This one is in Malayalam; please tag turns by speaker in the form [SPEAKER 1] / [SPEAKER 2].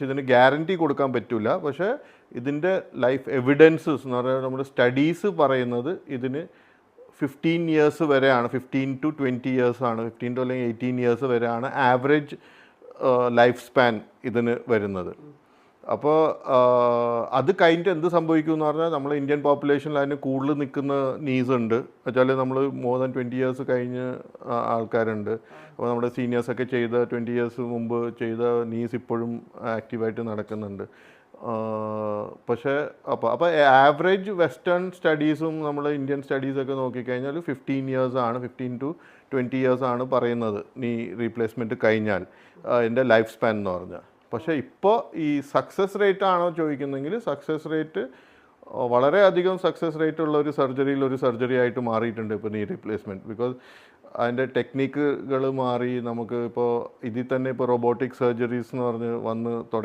[SPEAKER 1] പക്ഷെ ഇതിന് ഗ്യാരണ്ടി കൊടുക്കാൻ പറ്റില്ല പക്ഷേ ഇതിന്റെ ലൈഫ് എവിഡൻസസ് എന്ന് പറയുന്നത് നമ്മുടെ സ്റ്റഡീസ് പറയുന്നത് ഇതിന് ഫിഫ്റ്റീൻ ഇയേഴ്സ് വരെയാണ്. ഫിഫ്റ്റീൻ ടു ട്വന്റി ഇയേഴ്സ് ആണ്. ഫിഫ്റ്റീൻ ടു അല്ലെങ്കിൽ എയ്റ്റീൻ ഇയേഴ്സ് വരെയാണ് ആവറേജ് ലൈഫ് സ്പാൻ ഇതിന് വരുന്നത്. അപ്പോൾ അത് കഴിഞ്ഞിട്ട് എന്ത് സംഭവിക്കും എന്ന് പറഞ്ഞാൽ നമ്മൾ ഇന്ത്യൻ പോപ്പുലേഷനിൽ അതിന് കൂടുതൽ നിൽക്കുന്ന നീസ് ഉണ്ട്. വെച്ചാൽ നമ്മൾ മോർ ദാൻ ട്വന്റി ഇയേഴ്സ് കഴിഞ്ഞ് ആൾക്കാരുണ്ട്. അപ്പോൾ നമ്മുടെ സീനിയേഴ്സൊക്കെ ചെയ്ത ട്വന്റി ഇയേഴ്സ് മുമ്പ് ചെയ്ത നീസ് ഇപ്പോഴും ആക്റ്റീവായിട്ട് നടക്കുന്നുണ്ട്. പക്ഷേ അപ്പോൾ അപ്പോൾ ആവറേജ് വെസ്റ്റേൺ സ്റ്റഡീസും നമ്മൾ ഇന്ത്യൻ സ്റ്റഡീസൊക്കെ നോക്കിക്കഴിഞ്ഞാൽ ഫിഫ്റ്റീൻ ഇയേഴ്സ് ആണ് ഫിഫ്റ്റീൻ ടു ട്വന്റി ഇയേഴ്സ് ആണ് പറയുന്നത്. നീ റീപ്ലേസ്മെന്റ് കഴിഞ്ഞാൽ എന്റെ ലൈഫ് സ്പാൻ എന്ന് പറഞ്ഞാൽ. പക്ഷേ ഇപ്പോൾ ഈ സക്സസ് റേറ്റ് ആണോ ചോദിക്കുന്നെങ്കിൽ സക്സസ് റേറ്റ് വളരെയധികം സക്സസ് റേറ്റ് ഉള്ള ഒരു സർജറിയിൽ ഒരു സർജറി ആയിട്ട് മാറിയിട്ടുണ്ട് ഇപ്പോൾ നീ റീപ്ലേസ്മെന്റ് ബിക്കോസ് അതിന്റെ ടെക്നിക്കുകൾ മാറി നമുക്ക് ഇപ്പോൾ ഇതിൽ തന്നെ ഇപ്പോൾ റോബോട്ടിക് സർജറീസ് എന്ന് പറഞ്ഞ് വന്ന് തുടങ്ങി.